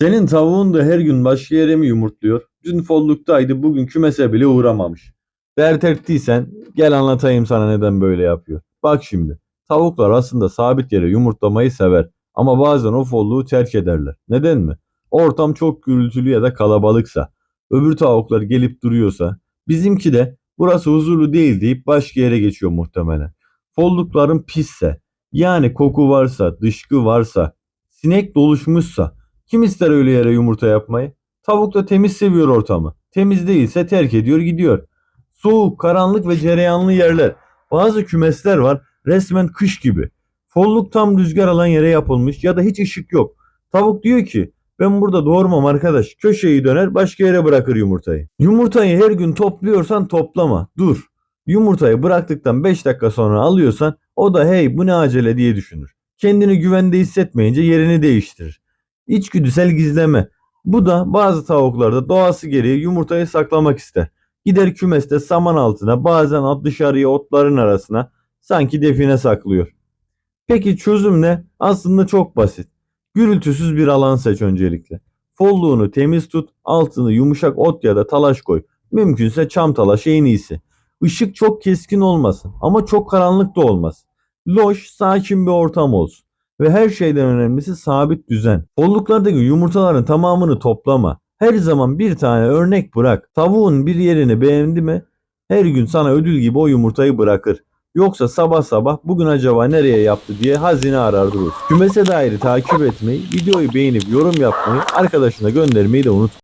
Senin tavuğun da her gün başka yere mi yumurtluyor? Dün folluktaydı bugün kümese bile uğramamış. Dert ettiysen gel anlatayım sana neden böyle yapıyor. Bak şimdi tavuklar aslında sabit yere yumurtlamayı sever ama bazen o folluğu terk ederler. Neden mi? Ortam çok gürültülü ya da kalabalıksa, öbür tavuklar gelip duruyorsa, bizimki de burası huzurlu değil deyip başka yere geçiyor muhtemelen. Follukların pisse, yani koku varsa, dışkı varsa, sinek doluşmuşsa kim ister öyle yere yumurta yapmayı? Tavuk da temiz seviyor ortamı. Temiz değilse terk ediyor gidiyor. Soğuk, karanlık ve cereyanlı yerler. Bazı kümesler var resmen kış gibi. Folluk tam rüzgar alan yere yapılmış ya da hiç ışık yok. Tavuk diyor ki ben burada doğurmam arkadaş. Köşeyi döner başka yere bırakır yumurtayı. Yumurtayı her gün topluyorsan toplama. Dur. Yumurtayı bıraktıktan 5 dakika sonra alıyorsan o da hey bu ne acele diye düşünür. Kendini güvende hissetmeyince yerini değiştirir. İçgüdüsel gizleme. Bu da bazı tavuklarda doğası gereği yumurtayı saklamak ister. Gider kümeste saman altına bazen at dışarıya otların arasına sanki define saklıyor. Peki çözüm ne? Aslında çok basit. Gürültüsüz bir alan seç öncelikle. Folluğunu temiz tut, altını yumuşak ot ya da talaş koy. Mümkünse çam talaş en iyisi. Işık çok keskin olmasın ama çok karanlık da olmaz. Loş, sakin bir ortam olsun. Ve her şeyden önemlisi sabit düzen. Folluklardaki yumurtaların tamamını toplama. Her zaman bir tane örnek bırak. Tavuğun bir yerini beğendi mi her gün sana ödül gibi o yumurtayı bırakır. Yoksa sabah sabah bugün acaba nereye yaptı diye hazine arar durur. Kümese dair takip etmeyi, videoyu beğenip yorum yapmayı, arkadaşına göndermeyi de unutma.